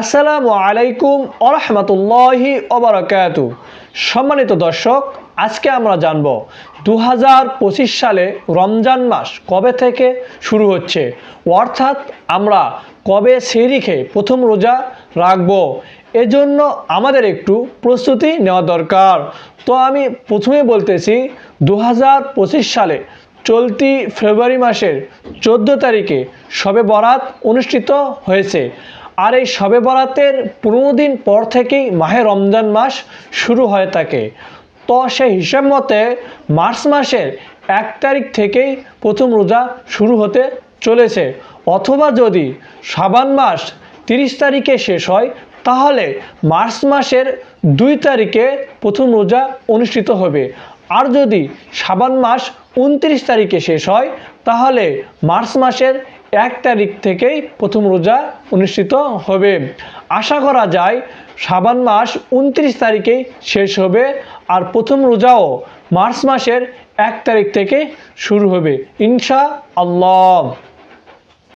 আসসালামু আলাইকুম আরহামতুল্লাহি ওবরাকাতু। সম্মানিত দর্শক, আজকে আমরা জানব দু হাজার পঁচিশ সালে রমজান মাস কবে থেকে শুরু হচ্ছে? অর্থাৎ আমরা কবে খেয়ে প্রথম রোজা রাখব? এজন্য আমাদের একটু প্রস্তুতি নেওয়া দরকার। তো আমি প্রথমে বলতেছি দু হাজার পঁচিশ সালে চলতি ফেব্রুয়ারি মাসের চোদ্দ তারিখে শবে বরাত অনুষ্ঠিত হয়েছে। আর এই শবে বরাতের পনেরো দিন পর থেকেই মাহে রমজান মাস শুরু হয়ে থাকে তো সেই হিসাব মতে মার্চ মাসের এক তারিখ থেকেই প্রথম রোজা শুরু হতে চলেছে। অথবা যদি সাবান মাস তিরিশ তারিখে শেষ হয়, তাহলে মার্চ মাসের দুই তারিখে প্রথম রোজা অনুষ্ঠিত হবে। আর যদি সাবান মাস উনত্রিশ তারিখে শেষ হয়, তাহলে মার্চ মাসের এক তারিখ থেকেই প্রথম রোজা অনুষ্ঠিত হবে। আশা করা যায় সাবান মাস উনত্রিশ তারিখেই শেষ হবে আর প্রথম রোজাও মার্চ মাসের এক তারিখ থেকে শুরু হবে। ইনশা আল্লাহ